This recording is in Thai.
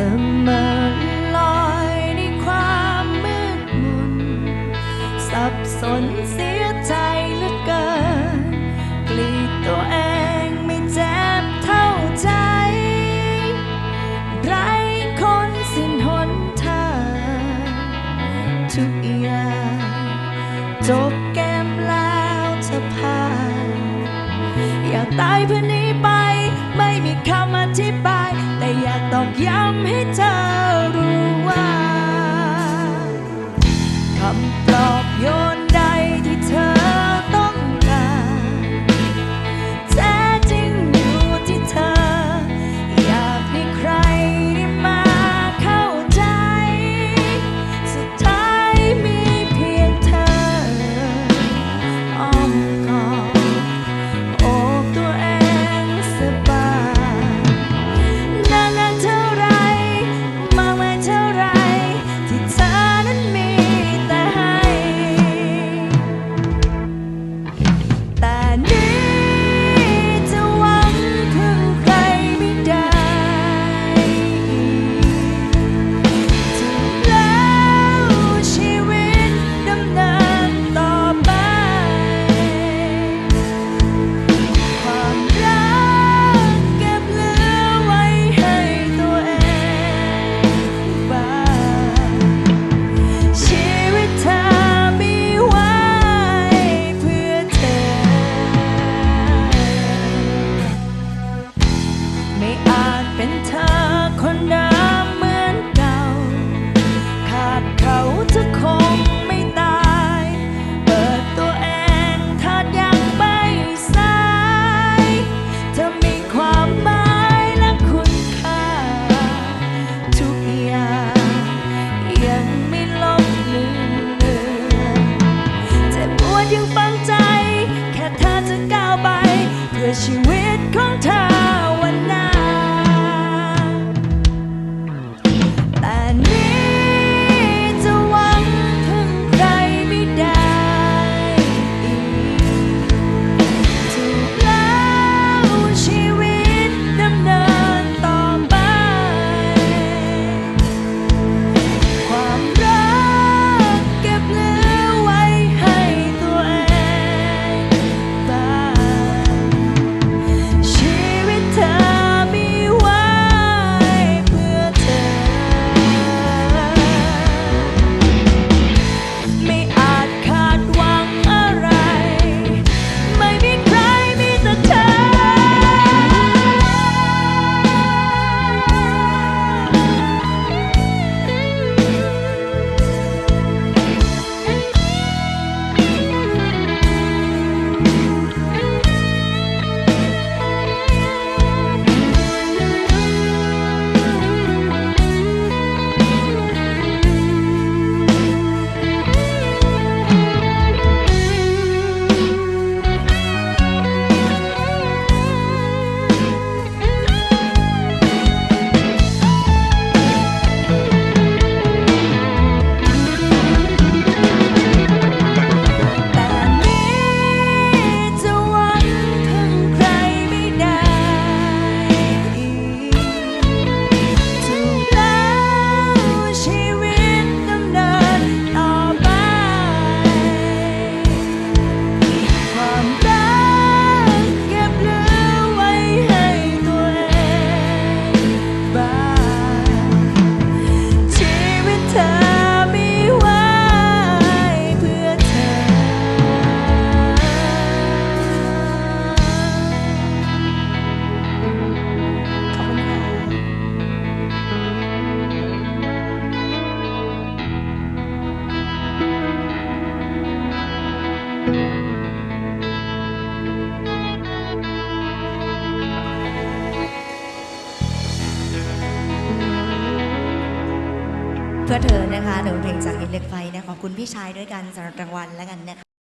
อมาลอยในความมืดมนสับสนเสียใจลือเกินกลีดตัวเองไม่เจ็บเท่าใจ ไรคนสินหนทางทุกอย่าจบแกมแล้วเธอพาอยากตายเพื่อนี้ไป ตอกย้ำให้เธอ wish you would come time. เพื่อเธอนะคะเดี๋ยเพลงจากอินเล็กไฟนะขอบคุณพี่ชายด้วยกันสำหรับรางวัลแล้วกันนะคะ